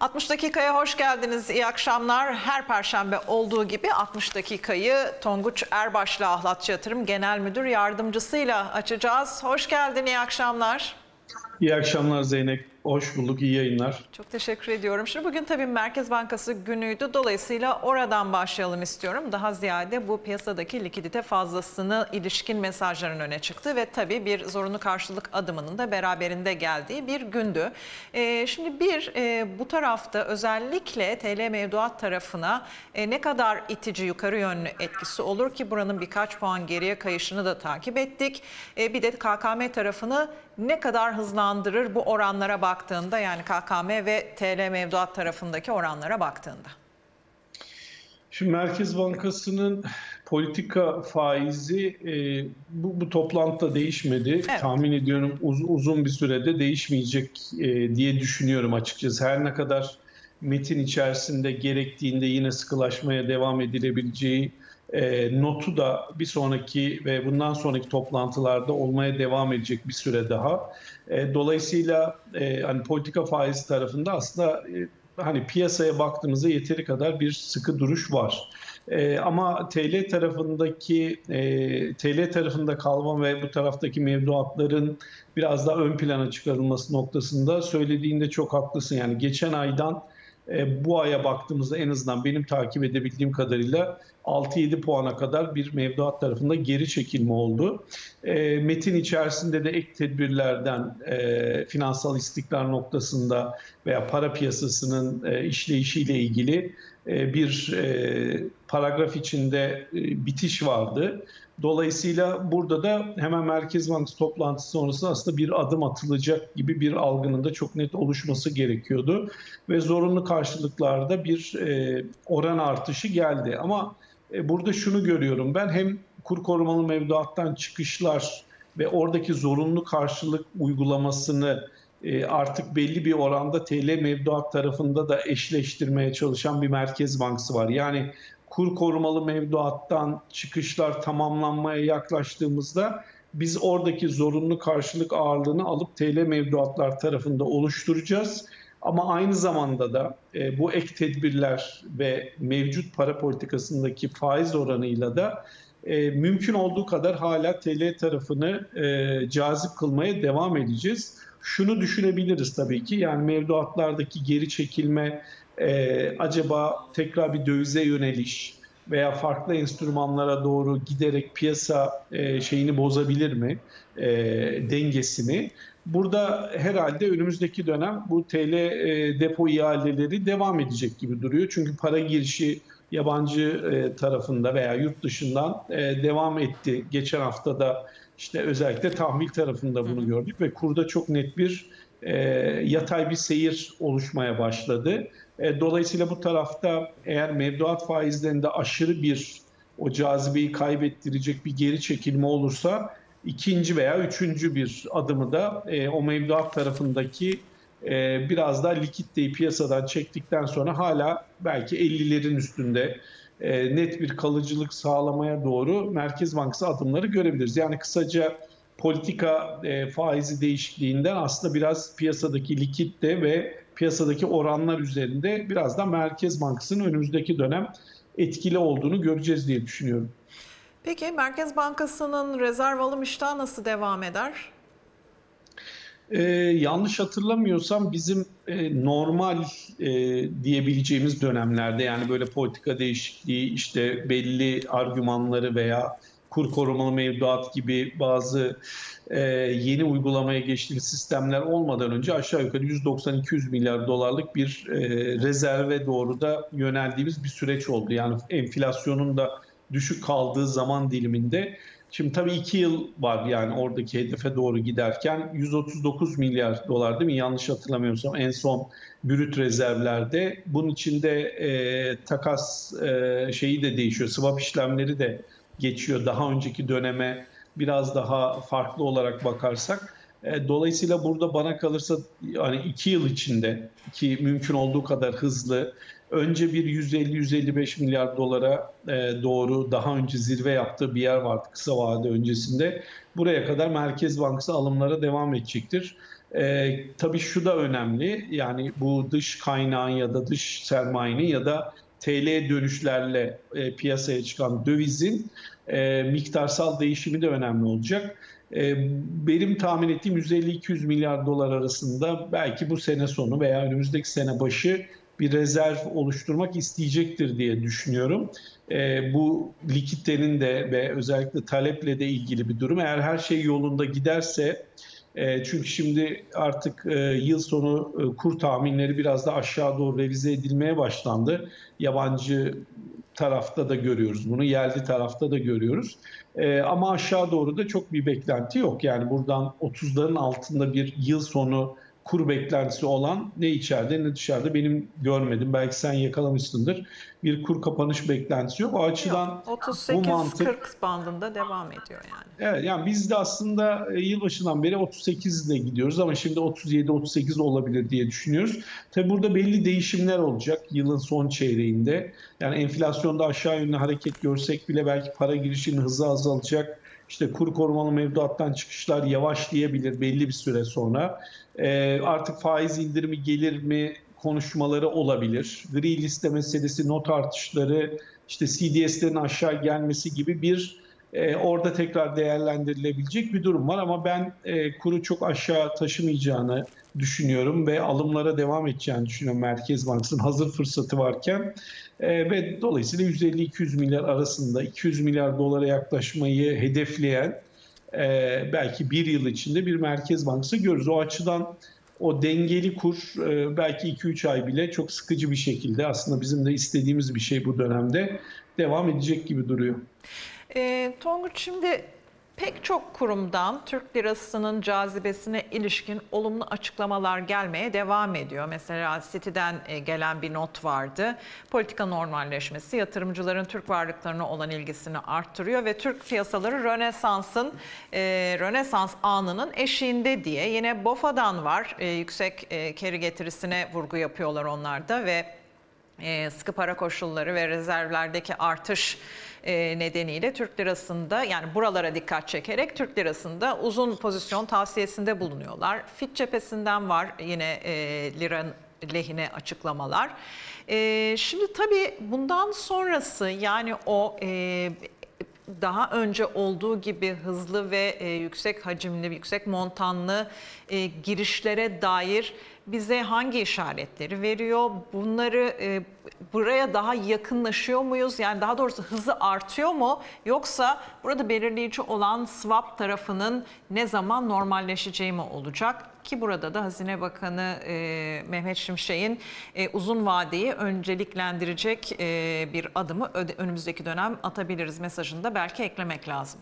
60 dakikaya hoş geldiniz. İyi akşamlar. Her perşembe olduğu gibi 60 dakikayı Tonguç Erbaş'la Ahlatçı Yatırım Genel Müdür Yardımcısıyla açacağız. Hoş geldin, iyi akşamlar. İyi akşamlar Zeynep. Hoş bulduk. İyi yayınlar. Çok teşekkür ediyorum. Şimdi bugün tabii Merkez Bankası günüydü. Dolayısıyla oradan başlayalım istiyorum. Daha ziyade bu piyasadaki likidite fazlasını ilişkin mesajların öne çıktı ve tabii bir zorunlu karşılık adımının da beraberinde geldiği bir gündü. Ee, şimdi bir e, bu tarafta özellikle TL mevduat tarafına e, ne kadar itici yukarı yönlü etkisi olur ki buranın birkaç puan geriye kayışını da takip ettik. E, bir de KKM tarafını ne kadar hızlandırır bu oranlara baktığında yani KKM ve TL mevduat tarafındaki oranlara baktığında? Şimdi Merkez Bankası'nın politika faizi e, bu, bu toplantıda değişmedi. Evet. Tahmin ediyorum uz- uzun bir sürede değişmeyecek e, diye düşünüyorum açıkçası. Her ne kadar metin içerisinde gerektiğinde yine sıkılaşmaya devam edilebileceği e, notu da bir sonraki ve bundan sonraki toplantılarda olmaya devam edecek bir süre daha. E, dolayısıyla e, hani politika faizi tarafında aslında e, hani piyasaya baktığımızda yeteri kadar bir sıkı duruş var. E, ama TL tarafındaki e, TL tarafında kalma ve bu taraftaki mevduatların biraz daha ön plana çıkarılması noktasında söylediğinde çok haklısın. Yani geçen aydan e, bu aya baktığımızda en azından benim takip edebildiğim kadarıyla 6-7 puana kadar bir mevduat tarafında geri çekilme oldu. E, metin içerisinde de ek tedbirlerden e, finansal istikrar noktasında veya para piyasasının işleyişiyle ilgili bir e, paragraf içinde e, bitiş vardı. Dolayısıyla burada da hemen Merkez Bankası toplantısı sonrası aslında bir adım atılacak gibi bir algının da çok net oluşması gerekiyordu. Ve zorunlu karşılıklarda bir e, oran artışı geldi. Ama e, burada şunu görüyorum ben hem kur korumalı mevduattan çıkışlar ve oradaki zorunlu karşılık uygulamasını e, artık belli bir oranda TL mevduat tarafında da eşleştirmeye çalışan bir Merkez Bankası var. Yani kur korumalı mevduattan çıkışlar tamamlanmaya yaklaştığımızda biz oradaki zorunlu karşılık ağırlığını alıp TL mevduatlar tarafında oluşturacağız. Ama aynı zamanda da e, bu ek tedbirler ve mevcut para politikasındaki faiz oranıyla da e, mümkün olduğu kadar hala TL tarafını e, cazip kılmaya devam edeceğiz. Şunu düşünebiliriz tabii ki yani mevduatlardaki geri çekilme e, acaba tekrar bir dövize yöneliş veya farklı enstrümanlara doğru giderek piyasa e, şeyini bozabilir mi e, dengesini? Burada herhalde önümüzdeki dönem bu TL e, depo ihaleleri devam edecek gibi duruyor. Çünkü para girişi yabancı e, tarafında veya yurt dışından e, devam etti. Geçen hafta da işte özellikle tahvil tarafında bunu gördük ve kurda çok net bir e, yatay bir seyir oluşmaya başladı. E, dolayısıyla bu tarafta eğer mevduat faizlerinde aşırı bir o cazibeyi kaybettirecek bir geri çekilme olursa ikinci veya üçüncü bir adımı da e, o mevduat tarafındaki biraz daha likiditeyi piyasadan çektikten sonra hala belki 50'lerin üstünde e, net bir kalıcılık sağlamaya doğru Merkez Bankası adımları görebiliriz. Yani kısaca politika e, faizi değişikliğinden aslında biraz piyasadaki likitte ve piyasadaki oranlar üzerinde biraz da Merkez Bankası'nın önümüzdeki dönem etkili olduğunu göreceğiz diye düşünüyorum. Peki Merkez Bankası'nın rezerv alım iştahı nasıl devam eder? Ee, yanlış hatırlamıyorsam bizim e, normal e, diyebileceğimiz dönemlerde yani böyle politika değişikliği işte belli argümanları veya kur korumalı mevduat gibi bazı e, yeni uygulamaya geçtiğimiz sistemler olmadan önce aşağı yukarı 190-200 milyar dolarlık bir e, rezerve doğru da yöneldiğimiz bir süreç oldu. Yani enflasyonun da düşük kaldığı zaman diliminde Şimdi tabii iki yıl var yani oradaki hedefe doğru giderken 139 milyar dolar değil mi? Yanlış hatırlamıyorsam en son brüt rezervlerde. Bunun içinde e, takas e, şeyi de değişiyor. Swap işlemleri de geçiyor. Daha önceki döneme biraz daha farklı olarak bakarsak. E, dolayısıyla burada bana kalırsa yani iki yıl içinde ki mümkün olduğu kadar hızlı önce bir 150-155 milyar dolara e, doğru daha önce zirve yaptığı bir yer vardı kısa vade öncesinde. Buraya kadar Merkez Bankası alımlara devam edecektir. E, tabii şu da önemli. Yani bu dış kaynağın ya da dış sermayenin ya da TL dönüşlerle e, piyasaya çıkan dövizin e, miktarsal değişimi de önemli olacak. E, benim tahmin ettiğim 150-200 milyar dolar arasında belki bu sene sonu veya önümüzdeki sene başı bir rezerv oluşturmak isteyecektir diye düşünüyorum. E, bu likiditenin de ve özellikle taleple de ilgili bir durum. Eğer her şey yolunda giderse e, çünkü şimdi artık e, yıl sonu e, kur tahminleri biraz da aşağı doğru revize edilmeye başlandı. Yabancı tarafta da görüyoruz bunu, yerli tarafta da görüyoruz. E, ama aşağı doğru da çok bir beklenti yok. Yani buradan 30'ların altında bir yıl sonu kur beklentisi olan ne içeride ne dışarıda benim görmedim. Belki sen yakalamışsındır. Bir kur kapanış beklentisi yok. O açıdan Yok, bu 38-40 mantık bandında devam ediyor yani. Evet yani biz de aslında e, yılbaşından beri 38 ile gidiyoruz ama şimdi 37-38 olabilir diye düşünüyoruz. Tabi burada belli değişimler olacak yılın son çeyreğinde. Yani enflasyonda aşağı yönlü hareket görsek bile belki para girişinin hızı azalacak. İşte kur korumalı mevduattan çıkışlar yavaşlayabilir belli bir süre sonra. Ee, artık faiz indirimi gelir mi konuşmaları olabilir. Gri liste meselesi, not artışları, işte CDS'lerin aşağı gelmesi gibi bir e, orada tekrar değerlendirilebilecek bir durum var ama ben e, kuru çok aşağı taşımayacağını düşünüyorum ve alımlara devam edeceğini düşünüyorum Merkez Bankası'nın hazır fırsatı varken E, ve dolayısıyla 150-200 milyar arasında 200 milyar dolara yaklaşmayı hedefleyen e, belki bir yıl içinde bir Merkez Bankası görürüz. O açıdan o dengeli kur e, belki 2-3 ay bile çok sıkıcı bir şekilde aslında bizim de istediğimiz bir şey bu dönemde devam edecek gibi duruyor. E, Tonguç şimdi pek çok kurumdan Türk lirasının cazibesine ilişkin olumlu açıklamalar gelmeye devam ediyor. Mesela Citi'den e, gelen bir not vardı. Politika normalleşmesi yatırımcıların Türk varlıklarına olan ilgisini arttırıyor ve Türk piyasaları Rönesans'ın e, Rönesans anının eşiğinde diye. Yine BOFA'dan var. E, yüksek e, keri getirisine vurgu yapıyorlar onlar da ve e, sıkı para koşulları ve rezervlerdeki artış e, nedeniyle Türk lirasında yani buralara dikkat çekerek Türk lirasında uzun pozisyon tavsiyesinde bulunuyorlar. FİT cephesinden var yine e, lira lehine açıklamalar. E, şimdi tabii bundan sonrası yani o e, daha önce olduğu gibi hızlı ve e, yüksek hacimli, yüksek montanlı e, girişlere dair bize hangi işaretleri veriyor? Bunları e, buraya daha yakınlaşıyor muyuz? Yani daha doğrusu hızı artıyor mu? Yoksa burada belirleyici olan swap tarafının ne zaman normalleşeceği mi olacak? Ki burada da Hazine Bakanı e, Mehmet Şimşek'in e, uzun vadeyi önceliklendirecek e, bir adımı önümüzdeki dönem atabiliriz mesajını da belki eklemek lazım.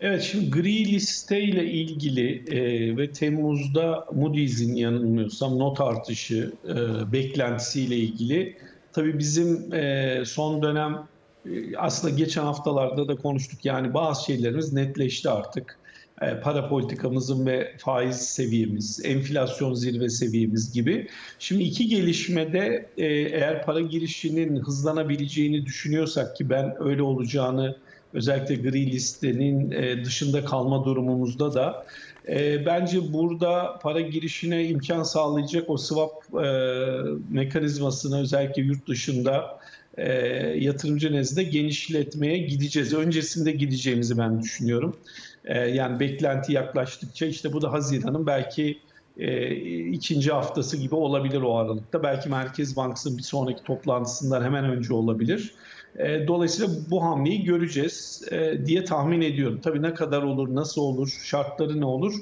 Evet şimdi gri liste ile ilgili e, ve Temmuz'da Moody's'in yanılmıyorsam not artışı e, beklentisiyle ilgili tabii bizim e, son dönem e, aslında geçen haftalarda da konuştuk yani bazı şeylerimiz netleşti artık. E, para politikamızın ve faiz seviyemiz, enflasyon zirve seviyemiz gibi. Şimdi iki gelişmede e, eğer para girişinin hızlanabileceğini düşünüyorsak ki ben öyle olacağını özellikle gri listenin e, dışında kalma durumumuzda da bence burada para girişine imkan sağlayacak o swap mekanizmasını özellikle yurt dışında e, yatırımcı nezdinde genişletmeye gideceğiz. Öncesinde gideceğimizi ben düşünüyorum. E, yani beklenti yaklaştıkça işte bu da Haziran'ın belki e, ikinci haftası gibi olabilir o aralıkta. Belki Merkez Bankası'nın bir sonraki toplantısından hemen önce olabilir. E, dolayısıyla bu hamleyi göreceğiz e, diye tahmin ediyorum. Tabii ne kadar olur, nasıl olur, şartları ne olur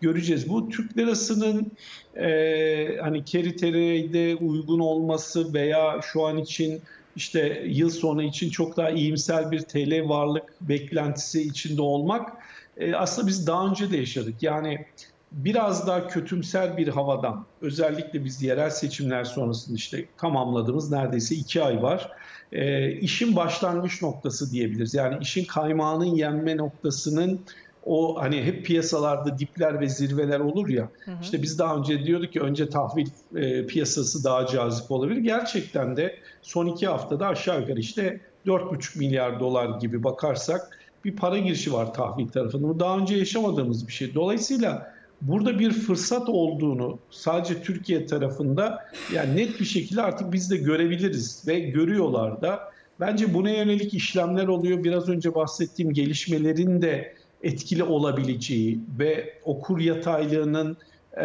göreceğiz. Bu Türk lirasının e, hani keriterede uygun olması veya şu an için işte yıl sonu için çok daha iyimser bir TL varlık beklentisi içinde olmak e, aslında biz daha önce de yaşadık. Yani biraz daha kötümser bir havadan özellikle biz yerel seçimler sonrasında işte tamamladığımız neredeyse iki ay var. E, işin başlangıç noktası diyebiliriz. Yani işin kaymağının yenme noktasının o hani hep piyasalarda dipler ve zirveler olur ya. Hı hı. İşte biz daha önce diyorduk ki önce tahvil e, piyasası daha cazip olabilir. Gerçekten de son iki haftada aşağı yukarı işte 4,5 milyar dolar gibi bakarsak bir para girişi var tahvil tarafında. Bu daha önce yaşamadığımız bir şey. Dolayısıyla burada bir fırsat olduğunu sadece Türkiye tarafında yani net bir şekilde artık biz de görebiliriz ve görüyorlar da. Bence buna yönelik işlemler oluyor. Biraz önce bahsettiğim gelişmelerin de etkili olabileceği ve okur yataylığının e,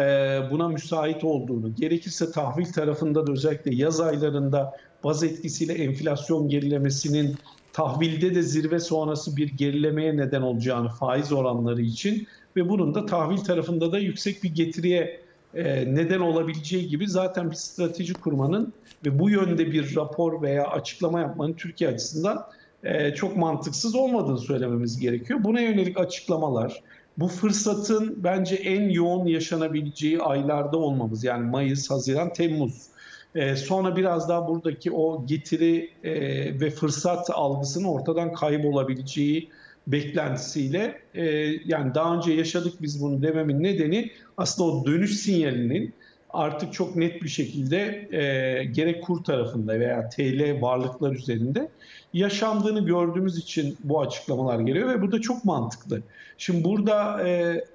buna müsait olduğunu, gerekirse tahvil tarafında da özellikle yaz aylarında baz etkisiyle enflasyon gerilemesinin tahvilde de zirve sonrası bir gerilemeye neden olacağını faiz oranları için ve bunun da tahvil tarafında da yüksek bir getiriye e, neden olabileceği gibi zaten bir strateji kurmanın ve bu yönde bir rapor veya açıklama yapmanın Türkiye açısından e, çok mantıksız olmadığını söylememiz gerekiyor. Buna yönelik açıklamalar, bu fırsatın bence en yoğun yaşanabileceği aylarda olmamız yani Mayıs, Haziran, Temmuz. Ee, sonra biraz daha buradaki o getiri e, ve fırsat algısının ortadan kaybolabileceği beklentisiyle e, yani daha önce yaşadık biz bunu dememin nedeni aslında o dönüş sinyalinin artık çok net bir şekilde e, gerek kur tarafında veya TL varlıklar üzerinde yaşandığını gördüğümüz için bu açıklamalar geliyor ve bu da çok mantıklı. Şimdi burada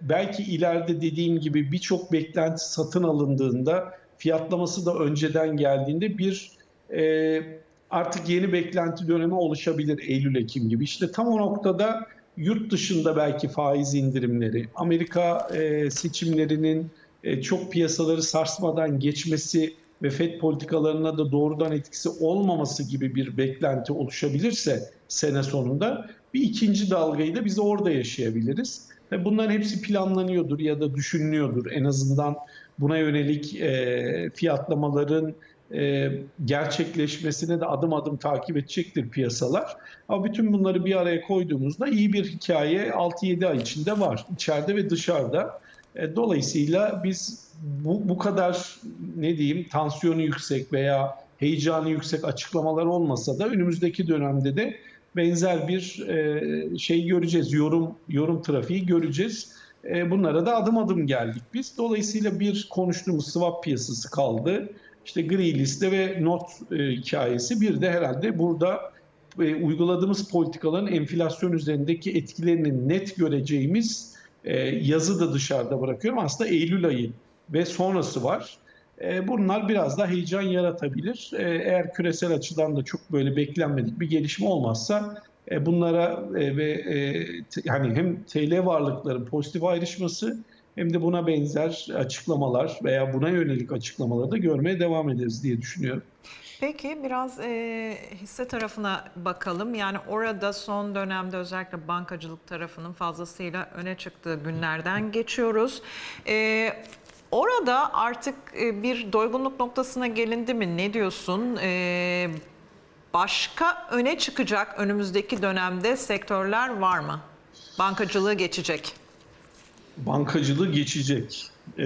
belki ileride dediğim gibi birçok beklenti satın alındığında fiyatlaması da önceden geldiğinde bir e, artık yeni beklenti dönemi oluşabilir Eylül-Ekim gibi. İşte tam o noktada yurt dışında belki faiz indirimleri, Amerika e, seçimlerinin e, çok piyasaları sarsmadan geçmesi ve FED politikalarına da doğrudan etkisi olmaması gibi bir beklenti oluşabilirse sene sonunda bir ikinci dalgayı da biz orada yaşayabiliriz. Ve bunların hepsi planlanıyordur ya da düşünülüyordur. En azından buna yönelik e, fiyatlamaların e, gerçekleşmesine de adım adım takip edecektir piyasalar. Ama bütün bunları bir araya koyduğumuzda iyi bir hikaye 6-7 ay içinde var. içeride ve dışarıda. E, dolayısıyla biz bu, bu kadar ne diyeyim tansiyonu yüksek veya heyecanı yüksek açıklamalar olmasa da önümüzdeki dönemde de benzer bir e, şey göreceğiz. Yorum yorum trafiği göreceğiz. E, bunlara da adım adım geldik biz. Dolayısıyla bir konuştuğumuz swap piyasası kaldı. İşte gri liste ve not e, hikayesi. Bir de herhalde burada e, uyguladığımız politikaların enflasyon üzerindeki etkilerini net göreceğimiz e, yazı da dışarıda bırakıyorum. Aslında Eylül ayı ve sonrası var. E, bunlar biraz da heyecan yaratabilir. E, eğer küresel açıdan da çok böyle beklenmedik bir gelişme olmazsa e, bunlara ve yani hem TL varlıkların pozitif ayrışması hem de buna benzer açıklamalar veya buna yönelik açıklamaları da görmeye devam ederiz diye düşünüyorum. Peki biraz e, hisse tarafına bakalım. Yani orada son dönemde özellikle bankacılık tarafının fazlasıyla öne çıktığı günlerden geçiyoruz. E, orada artık e, bir doygunluk noktasına gelindi mi? Ne diyorsun? E, başka öne çıkacak önümüzdeki dönemde sektörler var mı? Bankacılığı geçecek. Bankacılığı geçecek. Ee,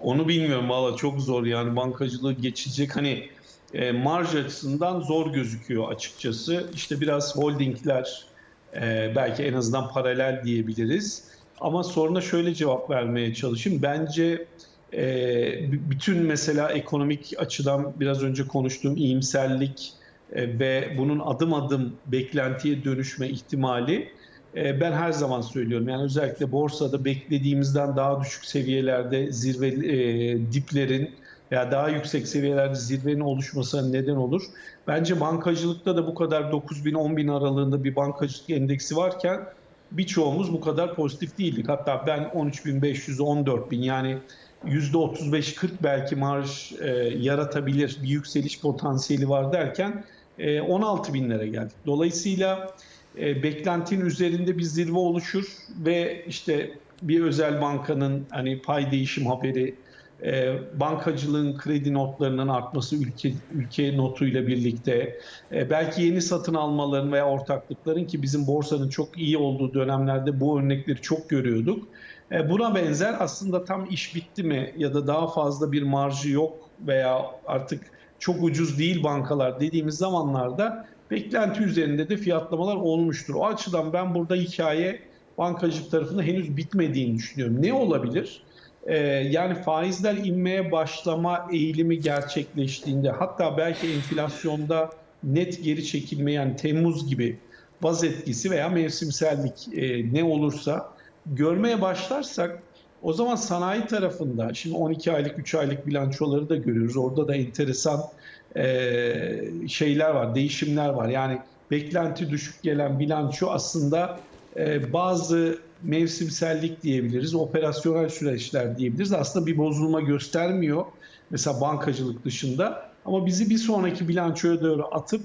onu bilmiyorum valla çok zor yani bankacılığı geçecek. Hani e, marj açısından zor gözüküyor açıkçası. İşte biraz holdingler e, belki en azından paralel diyebiliriz. Ama soruna şöyle cevap vermeye çalışayım. Bence e, bütün mesela ekonomik açıdan biraz önce konuştuğum iyimserlik e, ve bunun adım adım beklentiye dönüşme ihtimali e, ben her zaman söylüyorum. Yani özellikle borsada beklediğimizden daha düşük seviyelerde zirve e, diplerin veya daha yüksek seviyelerde zirvenin oluşmasına neden olur. Bence bankacılıkta da bu kadar 9000 10000 aralığında bir bankacılık endeksi varken birçoğumuz bu kadar pozitif değildik. Hatta ben 13500 14000 yani %35-40 belki marj e, yaratabilir bir yükseliş potansiyeli var derken e, 16 binlere geldik. Dolayısıyla e, beklentinin üzerinde bir zirve oluşur ve işte bir özel bankanın hani pay değişim haberi, e, bankacılığın kredi notlarının artması ülke ülke notuyla birlikte, e, belki yeni satın almaların veya ortaklıkların ki bizim borsanın çok iyi olduğu dönemlerde bu örnekleri çok görüyorduk. E, buna benzer aslında tam iş bitti mi ya da daha fazla bir marjı yok veya artık çok ucuz değil bankalar dediğimiz zamanlarda beklenti üzerinde de fiyatlamalar olmuştur. O açıdan ben burada hikaye bankacılık tarafında henüz bitmediğini düşünüyorum. Ne olabilir? Ee, yani faizler inmeye başlama eğilimi gerçekleştiğinde hatta belki enflasyonda net geri çekilme yani Temmuz gibi baz etkisi veya mevsimsellik e, ne olursa görmeye başlarsak O zaman sanayi tarafında şimdi 12 aylık 3 aylık bilançoları da görüyoruz. Orada da enteresan e, şeyler var, değişimler var. Yani beklenti düşük gelen bilanço aslında bazı mevsimsellik diyebiliriz, operasyonel süreçler diyebiliriz. Aslında bir bozulma göstermiyor. Mesela bankacılık dışında. Ama bizi bir sonraki bilançoya doğru atıp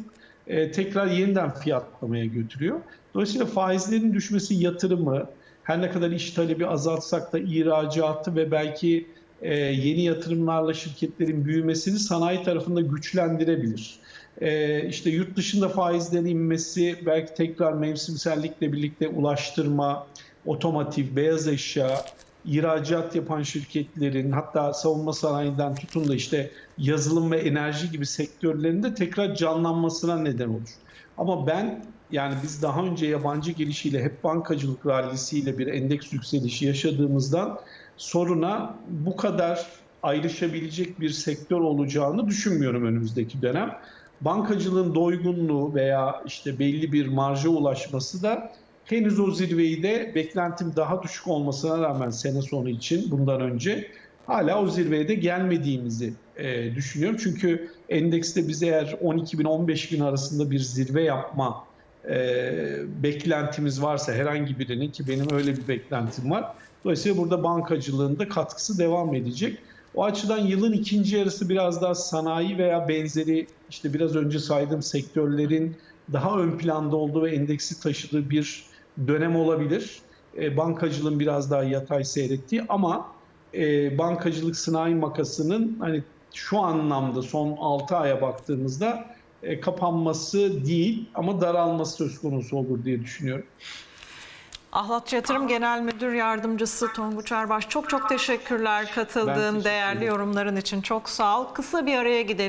e, tekrar yeniden fiyatlamaya götürüyor. Dolayısıyla faizlerin düşmesi yatırımı, her ne kadar iş talebi azaltsak da ihracatı ve belki e, yeni yatırımlarla şirketlerin büyümesini sanayi tarafında güçlendirebilir. E, işte yurt dışında faizlerin inmesi belki tekrar mevsimsellikle birlikte ulaştırma, otomotiv, beyaz eşya, ihracat yapan şirketlerin hatta savunma sanayinden tutun da işte yazılım ve enerji gibi sektörlerinde tekrar canlanmasına neden olur. Ama ben yani biz daha önce yabancı girişiyle hep bankacılık rallisiyle bir endeks yükselişi yaşadığımızdan soruna bu kadar ayrışabilecek bir sektör olacağını düşünmüyorum önümüzdeki dönem. Bankacılığın doygunluğu veya işte belli bir marja ulaşması da henüz o zirveyi de beklentim daha düşük olmasına rağmen sene sonu için bundan önce hala o zirveye de gelmediğimizi e, düşünüyorum. Çünkü endekste biz eğer 12 bin 15 bin arasında bir zirve yapma e, beklentimiz varsa herhangi birinin ki benim öyle bir beklentim var. Dolayısıyla burada bankacılığında katkısı devam edecek. O açıdan yılın ikinci yarısı biraz daha sanayi veya benzeri işte biraz önce saydığım sektörlerin daha ön planda olduğu ve endeksi taşıdığı bir dönem olabilir. E, bankacılığın biraz daha yatay seyrettiği ama e, bankacılık sanayi makasının hani şu anlamda son 6 aya baktığımızda e, kapanması değil ama daralması söz konusu olur diye düşünüyorum. Ahlatçı Yatırım Genel Müdür Yardımcısı Tonguç Erbaş çok çok teşekkürler katıldığın teşekkür değerli yorumların için çok sağ ol. Kısa bir araya gidelim.